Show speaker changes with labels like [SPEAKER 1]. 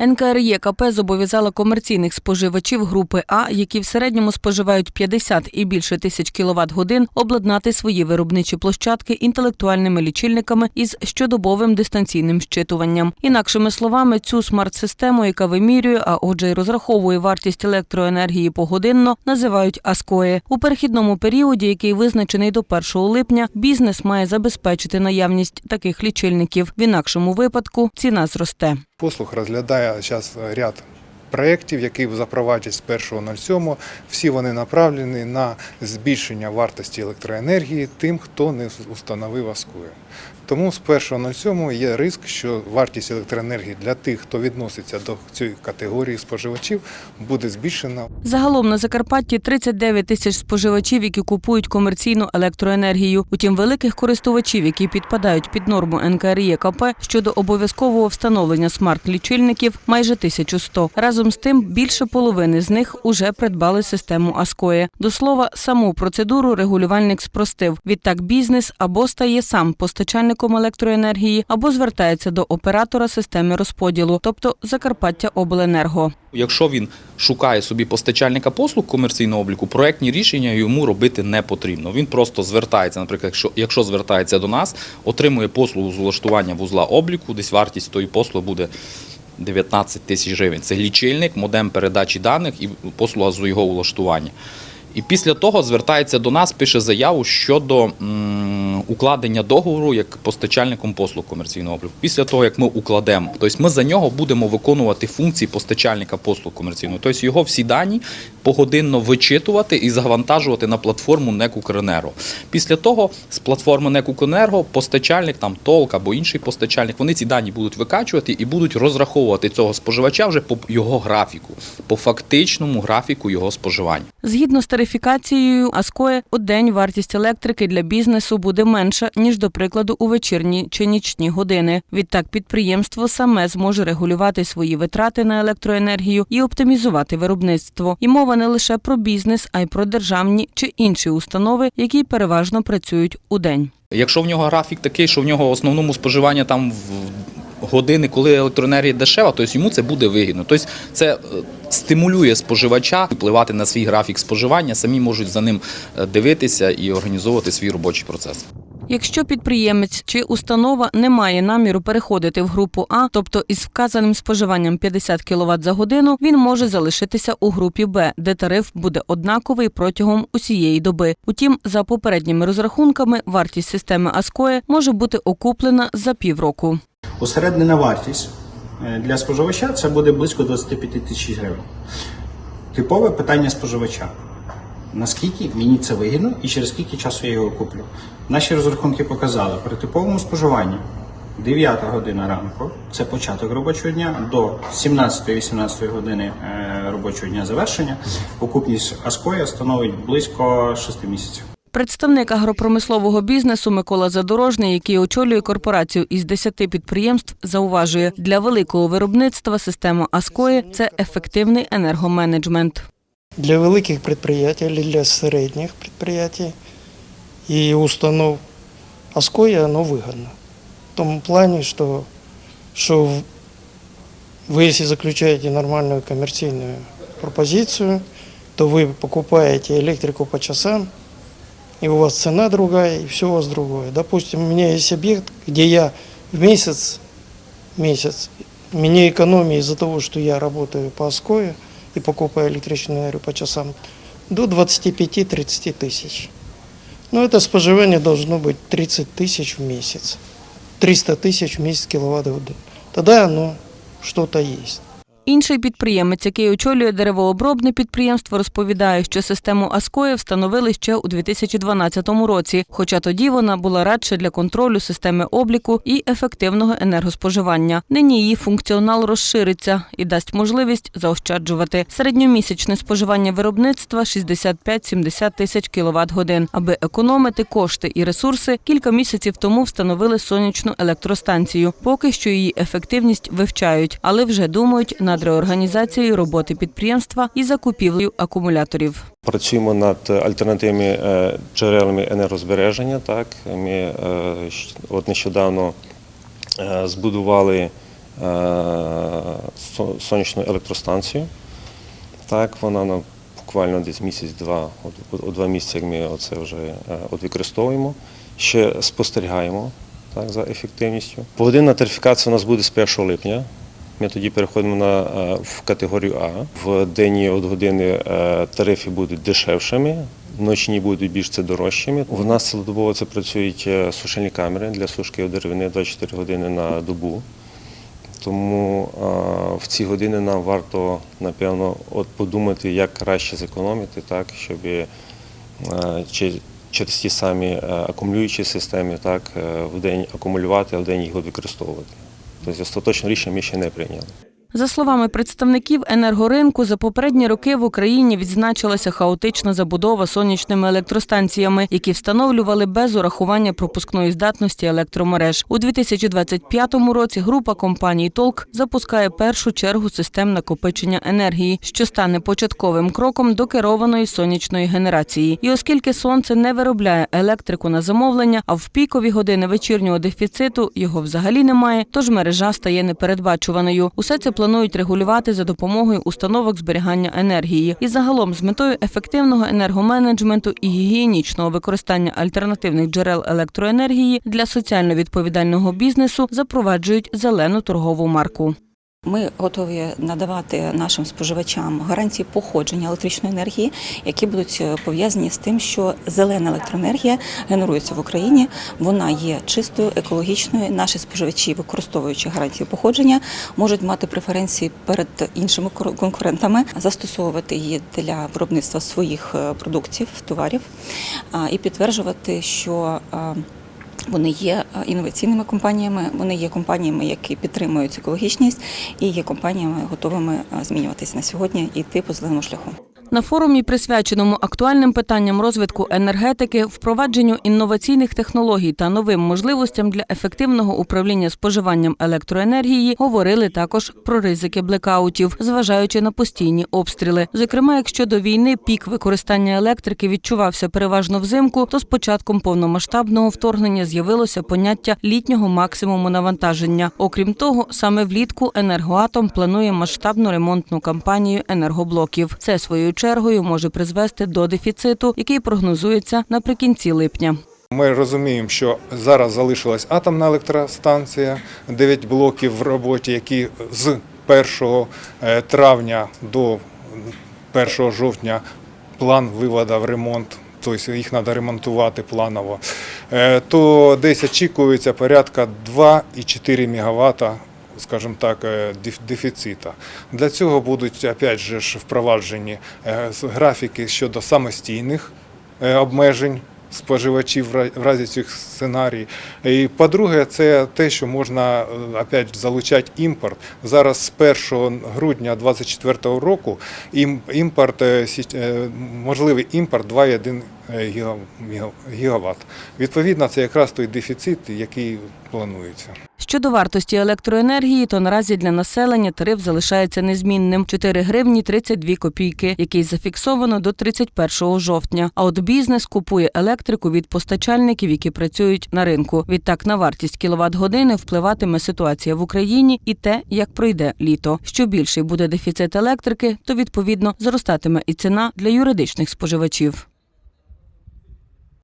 [SPEAKER 1] НКРЄКП зобов'язала комерційних споживачів групи А, які в середньому споживають 50 і більше тисяч кіловат годин, обладнати свої виробничі площадки інтелектуальними лічильниками із щодобовим дистанційним щитуванням. Інакшими словами, цю смарт-систему, яка вимірює, а отже й розраховує вартість електроенергії погодинно, називають АСКОЄ. У перехідному періоді, який визначений до 1 липня, бізнес має забезпечити наявність таких лічильників. В інакшому випадку ціна зросте.
[SPEAKER 2] Послуг розглядає зараз ряд проєктів, які запровадять з 1.07. Всі вони направлені на збільшення вартості електроенергії тим, хто не установив АСКУє. Тому з 1.07 є ризик, що вартість електроенергії для тих, хто відноситься до цієї категорії споживачів, буде збільшена
[SPEAKER 1] Загалом на Закарпатті 39 тисяч споживачів, які купують комерційну електроенергію. Утім, великих користувачів, які підпадають під норму НКРЄКП щодо обов'язкового встановлення смарт-лічильників, майже 1100. Разом з тим, більше половини з них уже придбали систему АСКОЄ. До слова, саму процедуру регулювальник спростив. Відтак бізнес або стає сам постачальником електроенергії, або звертається до оператора системи розподілу, тобто Закарпаття Обленерго.
[SPEAKER 3] Якщо він шукає собі постачальника послуг комерційного обліку, проектні рішення йому робити не потрібно. Він просто звертається, наприклад, якщо, якщо звертається до нас, отримує послугу з влаштування вузла обліку, десь вартість тої послуги буде 19 тисяч гривень. Це лічильник, модем передачі даних і послуга з його влаштування. І після того звертається до нас, пише заяву щодо укладення договору як постачальником послуг комерційного обліку. Після того, як ми укладемо, тобто ми за нього будемо виконувати функції постачальника послуг комерційного. Тобто його всі дані погодинно вичитувати і завантажувати на платформу НЕК «Укренерго». Після того з платформи НЕК «Укренерго» постачальник, там ТОЛК або інший постачальник, вони ці дані будуть викачувати і будуть розраховувати цього споживача вже по його графіку, по фактичному графіку його споживання.
[SPEAKER 1] Згідно з тарифікацією Аскоє, у день вартість електрики для бізнесу буде менша, ніж, до прикладу, у вечірні чи нічні години. Відтак підприємство саме зможе регулювати свої витрати на електроенергію і оптимізувати виробництво. І мова не лише про бізнес, а й про державні чи інші установи, які переважно працюють у день.
[SPEAKER 3] Якщо в нього графік такий, що в нього основному споживання там в години, коли електроенергія дешева, то йому це буде вигідно. Тобто це е, стимулює споживача впливати на свій графік споживання, самі можуть за ним е, дивитися і організовувати свій робочий процес.
[SPEAKER 1] Якщо підприємець чи установа не має наміру переходити в групу А, тобто із вказаним споживанням 50 кВт за годину, він може залишитися у групі Б, де тариф буде однаковий протягом усієї доби. Утім, за попередніми розрахунками, вартість системи Аскоє може бути окуплена за півроку.
[SPEAKER 4] Усереднена вартість е, для споживача це буде близько 25 тисяч гривень. Типове питання споживача. Наскільки мені це вигідно і через скільки часу я його куплю? Наші розрахунки показали, при типовому споживанні 9 година ранку це початок робочого дня, до 17-18 години е, робочого дня завершення. Окупність Аскоя становить близько 6 місяців.
[SPEAKER 1] Представник агропромислового бізнесу Микола Задорожний, який очолює корпорацію із 10 підприємств, зауважує, для великого виробництва система Аскої це ефективний енергоменеджмент.
[SPEAKER 5] Для великих предприятий или для средних предприятий и установ Аскоя оно выгодно. В том плане, что, что вы если заключаете нормальную коммерційную пропозицию, то вы покупаете электрику по часам, и у вас цена другая, и все у вас другое. Допустим, у меня есть объект, где я в месяц, месяц, мне экономия из-за того, что я работаю по Аскою и покупаю электрическую энергию по часам, до 25-30 тысяч. Но это споживание должно быть 30 тысяч в месяц. 300 тысяч в месяц киловатт годин. Тогда оно что-то есть.
[SPEAKER 1] Інший підприємець, який очолює деревообробне підприємство, розповідає, що систему Аскоє встановили ще у 2012 році, хоча тоді вона була радше для контролю системи обліку і ефективного енергоспоживання. Нині її функціонал розшириться і дасть можливість заощаджувати. Середньомісячне споживання виробництва 65-70 тисяч кіловат годин. Аби економити кошти і ресурси, кілька місяців тому встановили сонячну електростанцію. Поки що її ефективність вивчають, але вже думають над реорганізацією роботи підприємства і закупівлею акумуляторів.
[SPEAKER 6] Працюємо над альтернативними е, джерелами енергозбереження. Так ми е, от нещодавно е, збудували е, сонячну електростанцію. Так, вона на буквально десь місяць-два, от два місяці, ми оце вже е, от використовуємо. Ще спостерігаємо так, за ефективністю. Погодинна тарифікація у нас буде з 1 липня. Ми тоді переходимо на, е, в категорію А. В денні от години е, тарифи будуть дешевшими, ночні будуть більш це дорожчими. У нас цілодобово це працюють е, сушильні камери для сушки деревини 24 години на добу. Тому в ці години нам варто, напевно, от подумати, як краще зекономити, так, щоб через ті самі акумулюючі системи так, в день акумулювати, а в день їх використовувати. Тобто остаточне рішення ми ще не прийняли.
[SPEAKER 1] За словами представників енергоринку, за попередні роки в Україні відзначилася хаотична забудова сонячними електростанціями, які встановлювали без урахування пропускної здатності електромереж. У 2025 році група компаній Толк запускає першу чергу систем накопичення енергії, що стане початковим кроком до керованої сонячної генерації. І оскільки сонце не виробляє електрику на замовлення, а в пікові години вечірнього дефіциту його взагалі немає, тож мережа стає непередбачуваною. Усе це планують регулювати за допомогою установок зберігання енергії. І загалом з метою ефективного енергоменеджменту і гігієнічного використання альтернативних джерел електроенергії для соціально відповідального бізнесу запроваджують зелену торгову марку.
[SPEAKER 7] Ми готові надавати нашим споживачам гарантії походження електричної енергії, які будуть е, пов'язані з тим, що зелена електроенергія генерується в Україні. Вона є чистою, екологічною. Наші споживачі, використовуючи гарантії походження, можуть мати преференції перед іншими конкурентами, застосовувати її для виробництва своїх е, продуктів, товарів і підтверджувати, що е, вони є е, інноваційними компаніями, вони є компаніями, які підтримують екологічність, і є компаніями, готовими змінюватись змінюватися на сьогодні і йти по зеленому шляху.
[SPEAKER 1] На форумі, присвяченому актуальним питанням розвитку енергетики, впровадженню інноваційних технологій та новим можливостям для ефективного управління споживанням електроенергії, говорили також про ризики блекаутів, зважаючи на постійні обстріли. Зокрема, якщо до війни пік використання електрики відчувався переважно взимку, то з початком повномасштабного вторгнення з'явилося поняття літнього максимуму навантаження. Окрім того, саме влітку енергоатом планує масштабну ремонтну кампанію енергоблоків. Це своєю чергою може призвести до дефіциту, який прогнозується наприкінці липня.
[SPEAKER 2] Ми розуміємо, що зараз залишилась атомна електростанція, 9 блоків в роботі, які з 1 е, травня до 1 жовтня план виводу в ремонт. Тобто їх треба ремонтувати планово, Е, то десь очікується порядка 2,4 МВт, скажімо так, е, дефіцита. Для цього будуть опять же впроваджені е, графіки щодо самостійних е, обмежень споживачів в ра- в разі цих сценарій. І по-друге, це те, що можна опять залучати імпорт. Зараз з 1 грудня 2024 року ім- імпорт, можливий імпорт 2,1 гіга- гіга- Відповідно, це якраз той дефіцит, який планується.
[SPEAKER 1] Щодо вартості електроенергії, то наразі для населення тариф залишається незмінним 4 гривні 32 копійки, який зафіксовано до 31 жовтня. А от бізнес купує електрику від постачальників, які працюють на ринку. Відтак на вартість кіловат години впливатиме ситуація в Україні і те, як пройде літо. Що більший буде дефіцит електрики, то відповідно зростатиме і ціна для юридичних споживачів.